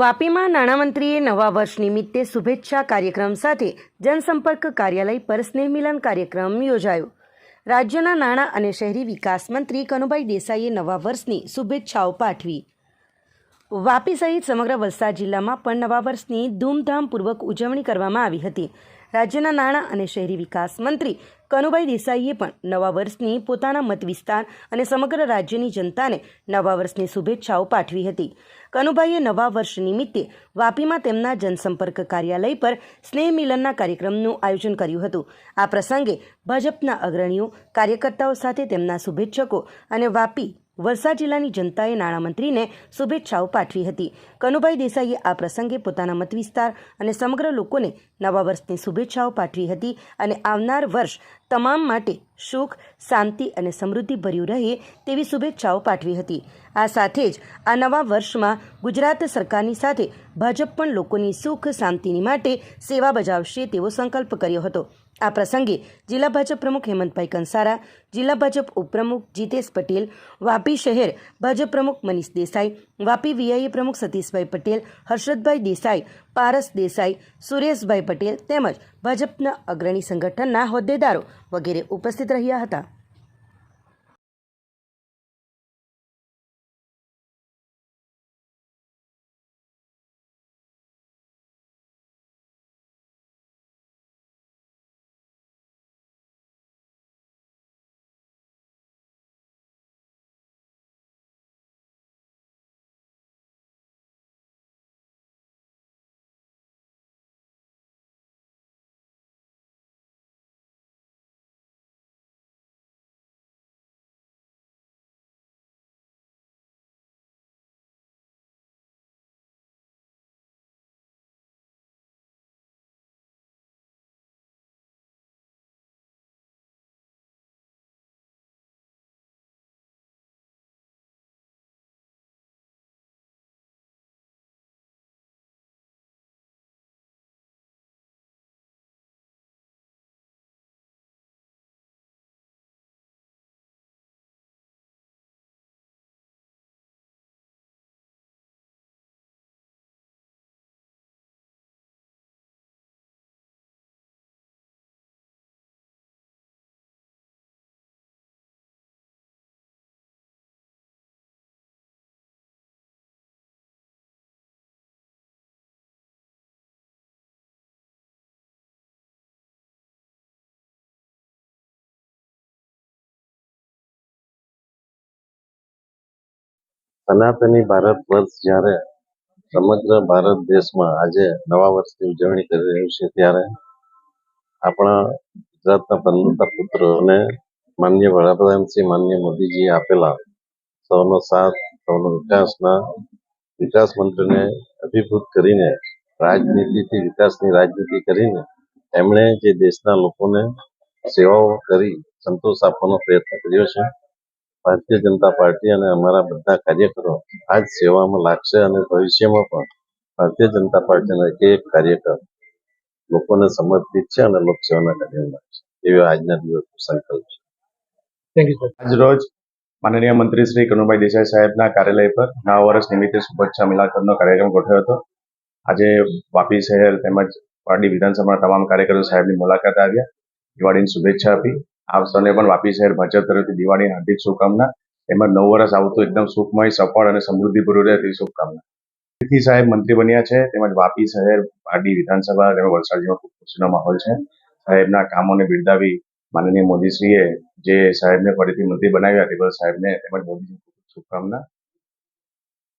વાપીમાં નાણામંત્રીએ નવા વર્ષ નિમિત્તે શુભેચ્છા કાર્યક્રમ સાથે જનસંપર્ક કાર્યાલય પર સ્નેહ મિલન કાર્યક્રમ યોજાયો. રાજ્યના નાણાં અને શહેરી વિકાસ મંત્રી કનુભાઈ દેસાઈએ નવા વર્ષની શુભેચ્છાઓ પાઠવી. વાપી સહિત સમગ્ર વલસાડ જિલ્લામાં પણ નવા વર્ષની ધૂમધામપૂર્વક ઉજવણી કરવામાં આવી હતી. રાજ્યના નાણાં અને શહેરી વિકાસ મંત્રી કનુભાઈ દેસાઈએ પણ નવા વર્ષની પોતાના મત વિસ્તાર અને સમગ્ર રાજ્યની જનતાને નવા વર્ષની શુભેચ્છાઓ પાઠવી હતી. કનુભાઈએ નવા વર્ષ નિમિત્તે વાપીમાં તેમના જનસંપર્ક કાર્યાલય પર સ્નેહ મિલનના કાર્યક્રમનું આયોજન કર્યું હતું. આ પ્રસંગે ભાજપના અગ્રણીઓ, કાર્યકર્તાઓ સાથે તેમના શુભેચ્છકો અને વાપી વલસાડ જિલ્લાની જનતાએ નાણામંત્રીને શુભેચ્છાઓ પાઠવી હતી. કનુભાઈ દેસાઈએ આ પ્રસંગે પોતાના મત વિસ્તાર અને સમગ્ર લોકોને નવા વર્ષની શુભેચ્છાઓ પાઠવી હતી અને આવનાર વર્ષ તમામ માટે સુખ, શાંતિ અને સમૃદ્ધિ ભર્યું રહે તેવી શુભેચ્છાઓ પાઠવી હતી. આ સાથે જ આ નવા વર્ષમાં ગુજરાત સરકારની સાથે ભાજપ પણ લોકોની સુખ, શાંતિની માટે સેવા બજાવશે તેવો સંકલ્પ કર્યો હતો. આ પ્રસંગે જિલ્લા ભાજપ પ્રમુખ હેમંતભાઈ કંસારા, જિલ્લા ભાજપ ઉપપ્રમુખ જીતેશ પટેલ, વાપી શહેર ભાજપ પ્રમુખ મનીષ દેસાઈ, વાપી વીઆઈએ પ્રમુખ સતીશભાઈ પટેલ, હર્ષદભાઈ દેસાઈ, પારસ દેસાઈ, સુરેશભાઈ પટેલ તેમજ ભાજપના અગ્રણી સંગઠનના હોદ્દેદારો વગેરે ઉપસ્થિત રહ્યા હતા. સનાતની ભારત વર્ષ જ્યારે સમગ્ર ભારત દેશમાં આજે નવા વર્ષની ઉજવણી કરી રહ્યું છે ત્યારે આપણા ગુજરાતના પનોતા પુત્રોને માન્ય વડાપ્રધાન શ્રી માન્ય મોદીજીએ આપેલા સૌનો સાથ, સૌનો વિકાસના વિકાસ મંત્રને અભિભૂત કરીને, રાજનીતિથી વિકાસની રાજનીતિ કરીને એમણે જે દેશના લોકોને સેવાઓ કરી, સંતોષ આપવાનો પ્રયત્ન કર્યો છે. ભારતીય જનતા પાર્ટી અને અમારા બધા કાર્યકરો આ જ સેવામાં લાગશે અને ભવિષ્યમાં પણ ભારતીય જનતા પાર્ટીના એક એક કાર્યકર લોકોને સમર્પિત છે અને લોકસેવાના કાર્યમાં લાગશે એવો આજના દિવસનો સંકલ્પ છે. થેન્ક યુ સર આજ રોજ માનનીય મંત્રી શ્રી કનુભાઈ દેસાઈ સાહેબના કાર્યાલય પર નવા વર્ષ નિમિત્તે શુભેચ્છા મિલાકતનો કાર્યક્રમ ગોઠવ્યો હતો. આજે વાપી શહેર તેમજ પારડી વિધાનસભાના તમામ કાર્યકરો સાહેબની મુલાકાત આવ્યા. દિવાળીની શુભેચ્છા આપી. આપ સૌને પણ વાપી શહેર ભાજપ તરફથી દિવાળીની હાર્દિક શુભકામના. એમાં નવ વર્ષ આવતું એકદમ સુખમય, સફળ અને સમૃદ્ધિપૂર્વક રહે તેવી શુભકામના. થી સાહેબ મંત્રી બન્યા છે, તેમજ વાપી શહેર પારડી વિધાનસભા તેમજ વલસાડ જેવા ખૂબ ખુશીનો માહોલ છે. સાહેબના કામોને બિરદાવી માનનીય મોદીશ્રીએ જે સાહેબને ફરીથી મંત્રી બનાવ્યા તે બદલ સાહેબને તેમજ મોદીજી શુભકામના.